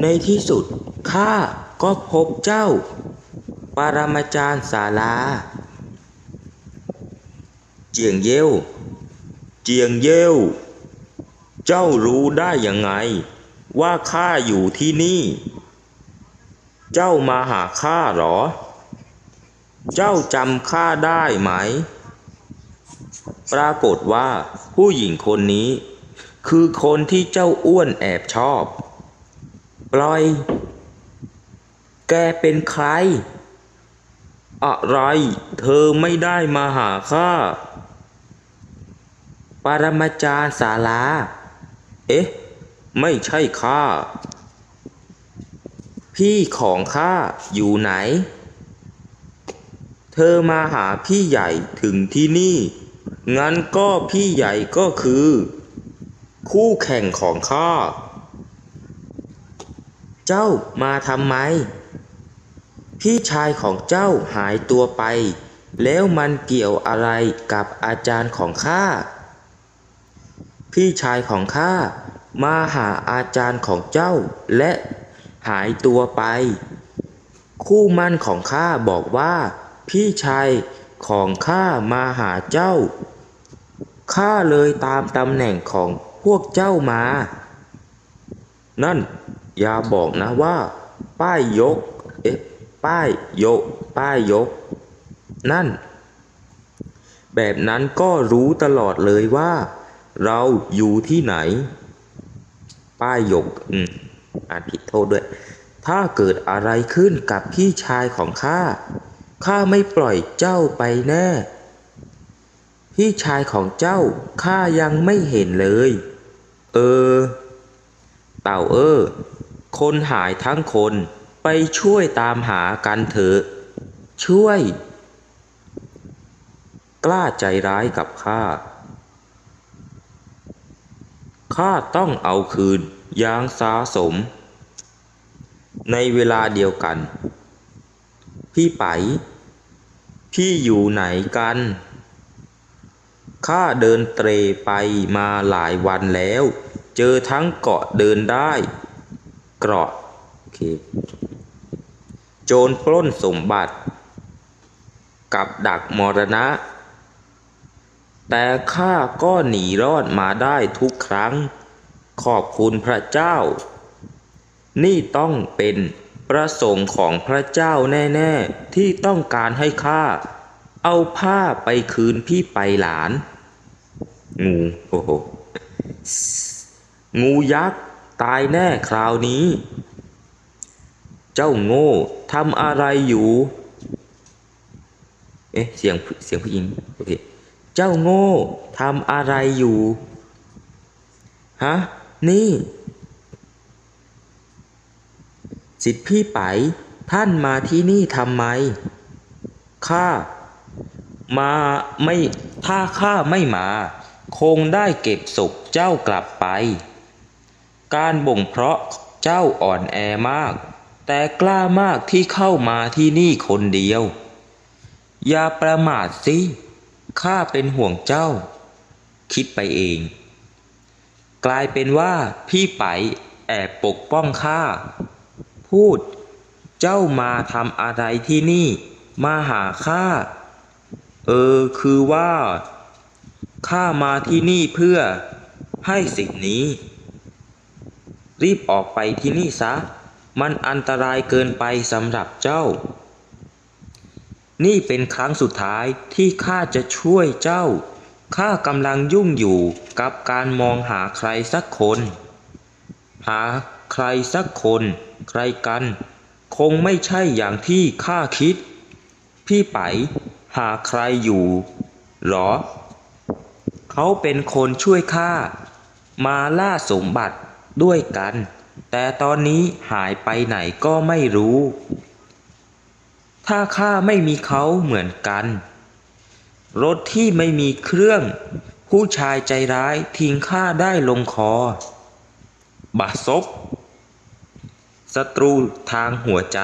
ในที่สุดข้าก็พบเจ้า ปรมาจารย์ศาลา เจียงเย้วเจียงเย้วเจ้ารู้ได้ยังไง ว่าข้าอยู่ที่นี่ เจ้ามาหาข้าหรอ เจ้าจำข้าได้ไหม ปรากฏว่าผู้หญิงคนนี้ คือคนที่เจ้าอ้วนแอบชอบ ปล่อย แกเป็นใคร อะไร เธอไม่ได้มาหาข้า ปรมาจารย์ศาลา เอ๊ะ ไม่ใช่ข้า พี่ของข้าอยู่ไหน เธอมาหาพี่ใหญ่ถึงที่นี่ งั้นก็พี่ใหญ่ก็คือ คู่แข่งของข้า เจ้ามาทำไม พี่ชายของเจ้าหายตัวไป แล้วมันเกี่ยวอะไรกับอาจารย์ของข้า พี่ชายของข้ามาหาอาจารย์ของเจ้าและหายตัวไป คู่มั่นของข้าบอกว่า พี่ชายของข้ามาหาเจ้า ข้าเลยตามตำแหน่งของพวกเจ้ามา นั่น อย่าบอกนะว่า ป้ายยก เอ๊ะ ป้ายยก ป้ายยก นั่น แบบนั้นก็รู้ตลอดเลยว่า เราอยู่ที่ไหน ป้ายยก อืมอ่านผิดโทษด้วย ถ้าเกิดอะไรขึ้นกับพี่ชายของข้า ข้าไม่ปล่อยเจ้าไปแน่ พี่ชายของเจ้า ข้ายังไม่เห็นเลย เออ เต่าเออ คนหายทั้งคนไปช่วยตามหากันเถอะ ช่วย กล้าใจร้ายกับข้า ข้าต้องเอาคืนอย่างสาสม ในเวลาเดียวกัน พี่ไป พี่อยู่ไหนกัน ข้าเดินเตรไปมาหลายวันแล้ว เจอทั้งเกาะเดินได้ เกราะโอเคโจรปล้นสมบัติ กับดักมรณะ แต่ข้าก็หนีรอดมาได้ทุกครั้ง ขอบคุณพระเจ้า นี่ต้องเป็นประสงค์ของพระเจ้าแน่ๆ ที่ต้องการให้ข้าเอาผ้าไปคืนพี่ไปหลาน งูโอ้โหงูยักษ์ ตายแน่คราวนี้ เจ้าโง่ทำอะไรอยู่ เอ๊ะ เสียงเสียงผู้หญิง โอเค เจ้าโง่ทำอะไรอยู่ ฮะ นี่ สิทธิพี่ไป ท่านมาที่นี่ทำไม ข้า มาไม่ ถ้าข้าไม่มา คงได้เก็บศพเจ้ากลับไป การบ่งเพราะเจ้าอ่อนแอมาก แต่กล้ามากที่เข้ามาที่นี่คนเดียว อย่าประมาทสิข้าเป็นห่วงเจ้า คิดไปเอง กลายเป็นว่าพี่ไปแอบปกป้องข้าพูด เจ้ามาทำอะไรที่นี่ มาหาข้าเออคือว่าข้ามาที่นี่เพื่อให้สิ่งนี้ รีบออกไปที่นี่ซะ มันอันตรายเกินไปสำหรับเจ้า นี่เป็นครั้งสุดท้ายที่ข้าจะช่วยเจ้า ข้ากำลังยุ่งอยู่กับการมองหาใครสักคน หาใครสักคน ใครกัน คงไม่ใช่อย่างที่ข้าคิด พี่ไปหาใครอยู่หรอ เขาเป็นคนช่วยข้ามาล่าสมบัติ ด้วยกัน แต่ตอนนี้หายไปไหนก็ไม่รู้ ถ้าข้าไม่มีเขาเหมือนกัน รถที่ไม่มีเครื่อง ผู้ชายใจร้ายทิ้งข้าได้ลงคอ บาซบศัตรูทางหัวใจ